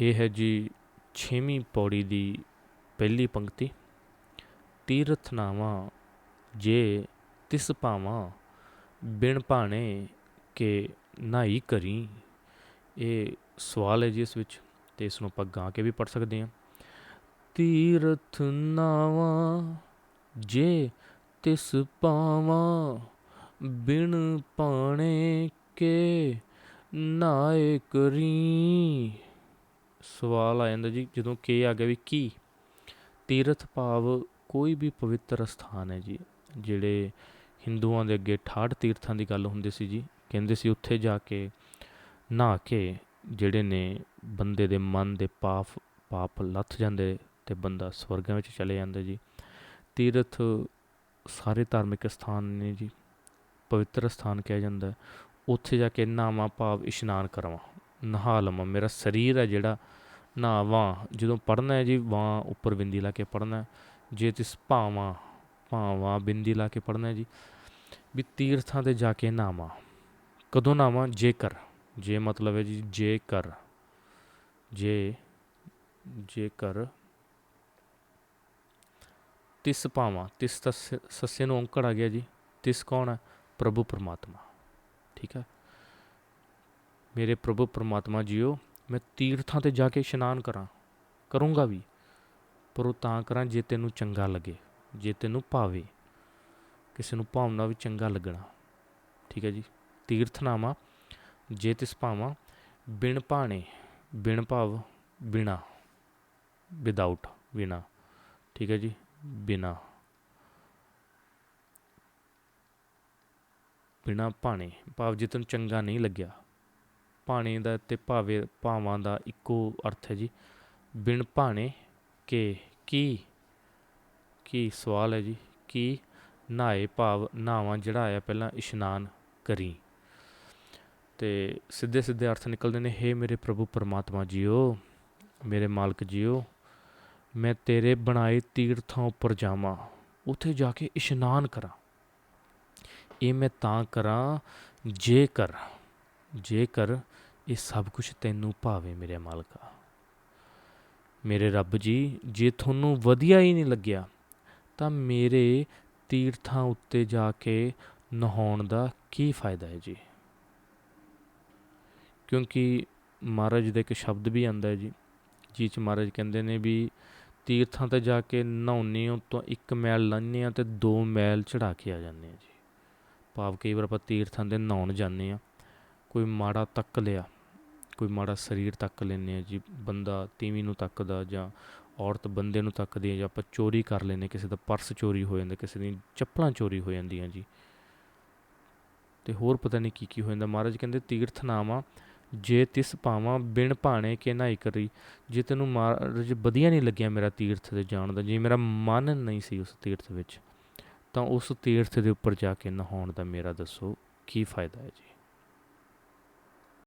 ਇਹ ਹੈ ਜੀ 6ਵੀਂ ਪੌੜੀ ਦੀ ਪਹਿਲੀ ਪੰਕਤੀ। ਤੀਰਥ ਨਾਵਾਂ ਜੇ ਤਿਸ ਭਾਵਾਂ, ਬਿਨ ਭਾਣੇ ਕੇ ਨਾਈ ਕਰੀ। ਇਹ ਸਵਾਲ ਹੈ ਜੀ ਇਸ ਵਿੱਚ ਤੇ ਇਸ ਨੂੰ ਆਪਾਂ ਗਾ ਕੇ ਵੀ ਪੜ ਸਕਦੇ ਹਾਂ। ਤੀਰਥ ਨਾਵਾਂ ਜੇ ਤਿਸ ਪਾਵਾਂ ਬਿਨ ਪਾਣੇ ਕੇ ਨਾਏ ਕਰੀ। ਸਵਾਲ ਆ ਜਾਂਦਾ ਜੀ, ਜਦੋਂ ਕੇ ਆ ਗਿਆ ਵੀ ਕੀ? ਤੀਰਥ ਭਾਵ ਕੋਈ ਵੀ ਪਵਿੱਤਰ ਸਥਾਨ ਹੈ ਜੀ, ਜਿਹੜੇ ਹਿੰਦੂਆਂ ਦੇ ਅੱਗੇ 68 ਤੀਰਥਾਂ ਦੀ ਗੱਲ ਹੁੰਦੀ ਸੀ ਜੀ, ਕਹਿੰਦੇ ਸੀ ਉੱਥੇ ਜਾ ਕੇ ਨਹਾ ਕੇ ਜਿਹੜੇ ਨੇ ਬੰਦੇ ਦੇ ਮਨ ਦੇ ਪਾਪ ਪਾਪ ਲੱਥ ਜਾਂਦੇ ਤੇ ਬੰਦਾ ਸਵਰਗਾਂ ਵਿੱਚ ਚਲੇ ਜਾਂਦਾ ਜੀ। ਤੀਰਥ ਸਾਰੇ ਧਾਰਮਿਕ ਸਥਾਨ ਨੇ ਜੀ, ਪਵਿੱਤਰ ਸਥਾਨ ਕਿਹਾ ਜਾਂਦਾ, ਉੱਥੇ ਜਾ ਕੇ ਨਹਾਵਾਂ ਭਾਵ ਇਸ਼ਨਾਨ ਕਰਵਾ। ਨਹਾ ਲਵਾਂ, ਮੇਰਾ ਸਰੀਰ ਹੈ ਜਿਹੜਾ, ਨਹਾਵਾਂ, ਜਦੋਂ ਪੜ੍ਹਨਾ ਹੈ ਜੀ ਵਾਂ ਉੱਪਰ ਬਿੰਦੀ ਲਾ ਕੇ ਪੜ੍ਹਨਾ ਜੇ ਤਿਸ ਭਾਵਾਂ ਭਾਵਾਂ ਬਿੰਦੀ ਲਾ ਕੇ ਪੜ੍ਹਨਾ ਜੀ, ਵੀ ਤੀਰਥਾਂ ਤੇ ਜਾ ਕੇ ਨਹਾਵਾਂ। ਕਦੋਂ ਨਹਾਵਾਂ? ਜੇਕਰ, ਜੇ ਮਤਲਬ ਹੈ ਜੀ, ਜੇਕਰ, ਜੇ, ਜੇਕਰ ਤਿਸ ਭਾਵਾਂ, ਤਿਸ ਤਸ- ਸੱਸੇ ਨੂੰ ਔਂਕੜ ਆ ਗਿਆ ਜੀ, ਤਿਸ ਕੌਣ ਹੈ? ਪ੍ਰਭੂ ਪਰਮਾਤਮਾ। ਠੀਕ ਹੈ? ਮੇਰੇ ਪ੍ਰਭੂ ਪਰਮਾਤਮਾ ਜੀਓ, ਮੈਂ ਤੀਰਥਾਂ ਤੇ ਜਾ ਕੇ ਇਸ਼ਨਾਨ ਕਰਾਂ, ਕਰੂੰਗਾ ਵੀ, ਪਰ ਉਹ ਤਾਂ ਕਰਾਂ ਜੇ ਤੈਨੂੰ ਚੰਗਾ ਲੱਗੇ, ਜੇ ਤੈਨੂੰ ਭਾਵੇ, ਕਿਸੇ ਨੂੰ ਭਾਵਨਾ ਵੀ ਚੰਗਾ ਲੱਗਣਾ। ਠੀਕ ਹੈ ਜੀ? ਤੀਰਥਨਾਮਾ, ਜੇ ਤਿਸ ਭਾਵਾਂ, ਬਿਨ ਭਾਣੇ, ਬਿਨ ਭਾਵ, ਬਿਨਾ ਵਿਦਆਊਟ ਬਿਨਾ। ਠੀਕ ਹੈ ਜੀ? ਬਿਨਾ। ਬਿਨਾ ਭਾਣੇ, ਭਾਵ ਜੇ ਤੈਨੂੰ ਚੰਗਾ ਨਹੀਂ ਲੱਗਿਆ ਭਾਣੇ ਦਾ ਤੇ ਭਾਵੇ ਭਾਵਾਂ ਦਾ ਇੱਕੋ ਅਰਥ ਹੈ ਜੀ। ਬਿਨ ਭਾਣੇ ਕੇ ਕੀ ਕੀ ਸਵਾਲ ਹੈ ਜੀ। ਕੀ ਨਹਾਏ ਭਾਵ ਨਹਾਵਾਂ ਜਿਹੜਾ ਆਇਆ ਪਹਿਲਾਂ ਇਸ਼ਨਾਨ ਕਰੀ। ਤੇ ਸਿੱਧੇ ਸਿੱਧੇ ਅਰਥ ਨਿਕਲਦੇ ਨੇ, ਹੇ ਮੇਰੇ ਪ੍ਰਭੂ ਪਰਮਾਤਮਾ ਜੀਓ, ਮੇਰੇ ਮਾਲਕ ਜੀਓ, ਮੈਂ ਤੇਰੇ ਬਣਾਏ ਤੀਰਥਾਂ ਉੱਪਰ ਜਾਵਾਂ, ਉੱਥੇ ਜਾ ਕੇ ਇਸ਼ਨਾਨ ਕਰਾਂ। ਇਹ ਮੈਂ ਤਾਂ ਕਰਾਂ, ਜੇਕਰ ਜੇਕਰ ਇਹ ਸਭ ਕੁਝ ਤੈਨੂੰ ਭਾਵੇ ਮੇਰੇ ਮਾਲਕਾ ਮੇਰੇ ਰੱਬ ਜੀ, ਜੇ ਤੁਹਾਨੂੰ ਵਧੀਆ ਹੀ ਨਹੀਂ ਲੱਗਿਆ, ਤਾਂ ਮੇਰੇ ਤੀਰਥਾਂ ਉੱਤੇ ਜਾ ਕੇ ਨਹਾਉਣ ਦਾ ਕੀ ਫਾਇਦਾ ਹੈ ਜੀ? ਕਿਉਂਕਿ ਮਹਾਰਾਜ ਦਾ ਇੱਕ ਸ਼ਬਦ ਵੀ ਆਂਦਾ ਹੈ ਜੀ ਜਿਹ 'ਚ ਮਹਾਰਾਜ ਕਹਿੰਦੇ ਨੇ ਵੀ ਤੀਰਥਾਂ ਤੇ ਜਾ ਕੇ ਨਹਾਉਣੇ ਹੋ ਤਾਂ ਇੱਕ ਮੈਲ ਲਾਉਂਦੇ ਆ ਤੇ ਦੋ ਮੈਲ ਚੜਾ ਕੇ ਆ ਜਾਂਦੇ ਆ ਜੀ। ਭਾਵ ਕਈ ਵਾਰ ਆਪਾਂ ਤੀਰਥਾਂ ਦੇ ਨਹਾਉਣ ਜਾਂਦੇ ਆ ਕੋਈ ਮਾੜਾ ਤੱਕ ਲਿਆ ਕੋਈ ਮਾੜਾ ਸਰੀਰ ਤੱਕ ਲੈਂਦੇ ਆ ਜੀ, ਬੰਦਾ ਤੀਵੀਂ ਨੂੰ ਤੱਕਦਾ ਜਾਂ ਔਰਤ ਬੰਦੇ ਨੂੰ ਤੱਕਦੀ ਹੈ ਜਾਂ ਆਪਾਂ ਚੋਰੀ ਕਰ ਲੈਂਦੇ ਕਿਸੇ ਦਾ ਪਰਸ ਚੋਰੀ ਹੋ ਜਾਂਦਾ, ਕਿਸੇ ਦੀ ਚੱਪਲਾਂ ਚੋਰੀ ਹੋ ਜਾਂਦੀਆਂ ਜੀ। ਤੇ ਹੋਰ ਪਤਾ ਨਹੀਂ ਕੀ ਕੀ ਹੋ ਜਾਂਦਾ, ਮਹਾਰਾਜ ਕਹਿੰਦੇ ਤੀਰਥ ਨਾਮਾ ਜੇ ਤਿਸ ਪਾਵਾਂ ਬਿਨ ਭਾਣੇ ਕੇ ਨਾਈ ਕਰੀ ਜੇ ਤੈਨੂੰ ਮਹਾਰਾਜ ਵਧੀਆ ਨਹੀਂ ਲੱਗਿਆ ਮੇਰਾ ਤੀਰਥ ਤੇ ਜਾਣ ਦਾ, ਜੇ ਮੇਰਾ ਮਨ ਨਹੀਂ ਸੀ ਉਸ ਤੀਰਥ ਵਿੱਚ, ਤਾਂ ਉਸ ਤੀਰਥ ਦੇ ਉੱਪਰ ਜਾ ਕੇ ਨਹਾਉਣ ਦਾ ਮੇਰਾ ਦੱਸੋ ਕੀ ਫਾਇਦਾ ਹੈ ਜੀ?